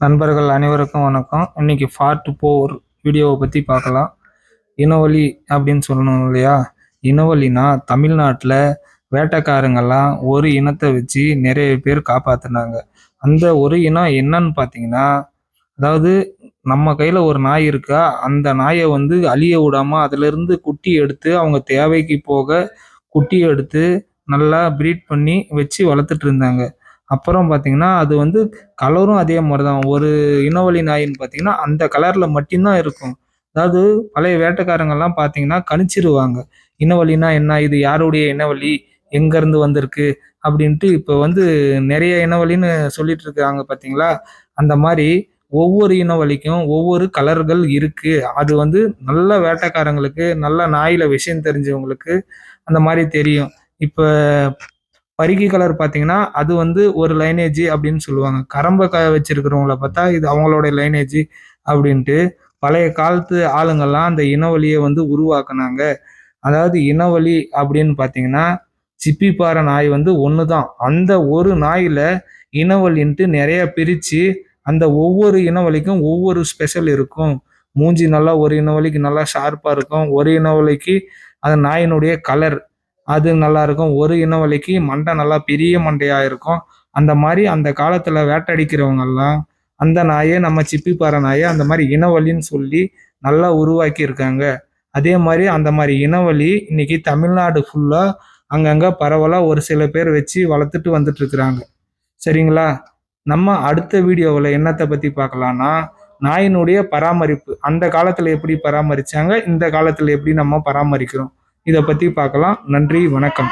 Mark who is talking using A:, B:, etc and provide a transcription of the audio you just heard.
A: நண்பர்கள் அனைவருக்கும் வணக்கம். இன்னைக்கு பார்ட் போர் வீடியோவை பற்றி பார்க்கலாம். இனவழி அப்படின்னு சொல்லணும் இல்லையா? இனவழினா தமிழ்நாட்டில் வேட்டைக்காரங்கெல்லாம் ஒரு இனத்தை வச்சு நிறைய பேர் காப்பாத்துனாங்க. அந்த ஒரு இனம் என்னன்னு பார்த்தீங்கன்னா அதாவது நம்ம கையில் ஒரு நாய் இருக்கா அந்த நாயை வந்து அழிய விடாமல் அதிலிருந்து குட்டி எடுத்து அவங்க தேவைக்கு போக குட்டி எடுத்து நல்லா ப்ரீட் பண்ணி வச்சு வளர்த்துட்டு இருந்தாங்க. அப்புறம் பார்த்தீங்கன்னா அது வந்து கலரும் அதே மாதிரி தான் ஒரு இனவழி நாயின்னு பார்த்தீங்கன்னா அந்த கலரில் மட்டும்தான் இருக்கும். அதாவது பழைய வேட்டைக்காரங்கெல்லாம் பார்த்தீங்கன்னா கணிச்சிருவாங்க. இனவழினா என்ன? இது யாருடைய இனவழி? எங்கேருந்து வந்திருக்கு? அப்படின்ட்டு இப்போ வந்து நிறைய இனவழின்னு சொல்லிட்டு இருக்காங்க பார்த்தீங்களா அந்த மாதிரி ஒவ்வொரு இனவழிக்கும் ஒவ்வொரு கலர்கள் இருக்குது அது வந்து நல்ல வேட்டைக்காரங்களுக்கு நல்ல நாயில் விஷயம் தெரிஞ்சவங்களுக்கு அந்த மாதிரி தெரியும். இப்போ பருகி கலர் பார்த்தீங்கன்னா அது வந்து ஒரு லைனேஜ் அப்படின்னு சொல்லுவாங்க. கரம்ப க வச்சிருக்கிறவங்கள பார்த்தா இது அவங்களோட லைனேஜ் அப்படின்ட்டு பழைய காலத்து ஆளுங்கள்லாம் அந்த இனவழியை வந்து உருவாக்குனாங்க. அதாவது இனவழி அப்படின்னு பார்த்தீங்கன்னா சிப்பிப்பாறை நாய் வந்து ஒன்று தான் அந்த ஒரு நாயில் இனவழின்ட்டு நிறைய பிரித்து அந்த ஒவ்வொரு இனவழிக்கும் ஒவ்வொரு ஸ்பெஷல் இருக்கும். மூஞ்சி நல்லா ஒரு இனவழிக்கு நல்லா ஷார்ப்பாக இருக்கும். ஒரு இனவழிக்கு அந்த நாயினுடைய கலர் அது நல்லா இருக்கும் ஒரு இனவழிக்கு மண்டை நல்லா பெரிய மண்டையா இருக்கும் அந்த மாதிரி அந்த காலத்துல வேட்டடிக்கிறவங்கெல்லாம் அந்த நாயை நம்ம சிப்பிப்பாறை நாயை அந்த மாதிரி இனவழின்னு சொல்லி நல்லா உருவாக்கி இருக்காங்க அதே மாதிரி அந்த மாதிரி இனவழி இன்னைக்கு தமிழ்நாடு ஃபுல்லா அங்கங்க பரவலா ஒரு சில பேர் வச்சு வளர்த்துட்டு வந்துட்டு இருக்கிறாங்க சரிங்களா? நம்ம அடுத்த வீடியோவில் என்னத்தை பத்தி பார்க்கலாம்னா நாயினுடைய பராமரிப்பு. அந்த காலத்துல எப்படி பராமரிச்சாங்க இந்த காலத்துல எப்படி நம்ம பராமரிக்கிறோம். இதை பற்றி பார்க்கலாம். நன்றி வணக்கம்.